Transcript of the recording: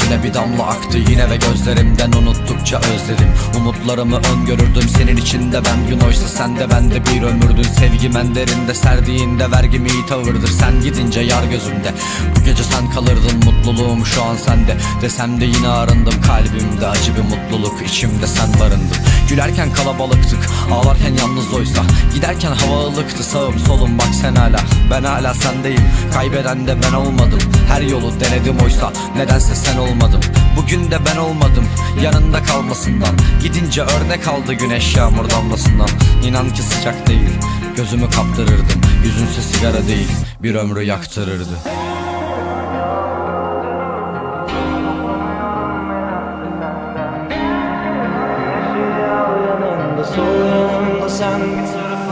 Düne bir damla aktı Yine ve gözlerimden unuttukça özledim. Umutlarımı öngörürdüm Senin içinde ben gün oysa sen de bende bir ömürdün. Sevgim en derinde serdiğinde vergim iyi tavırdır. Sen gidince yar gözümde Bu gece sen kalırdın mutluluğum şu an sende. Desem de yine arındım kalbimde acı bir mutluluk içimde sen barındın. Gülerken kalabalıktık ağlarken yalnız oysa Giderken hava ılıktı sağım solum bak sen hala. Ben hala sendeyim. Kaybeden de ben olmadım. Her yolu denedim oysa nedense sen olmadım Bugün de ben olmadım yanında kalmasından. Gidince örnek aldı güneş yağmur damlasından. İnan ki sıcak değil gözümü kaptırırdım. Yüzünse sigara değil bir ömrü yaktırırdı. Sol yanımda sen bir ben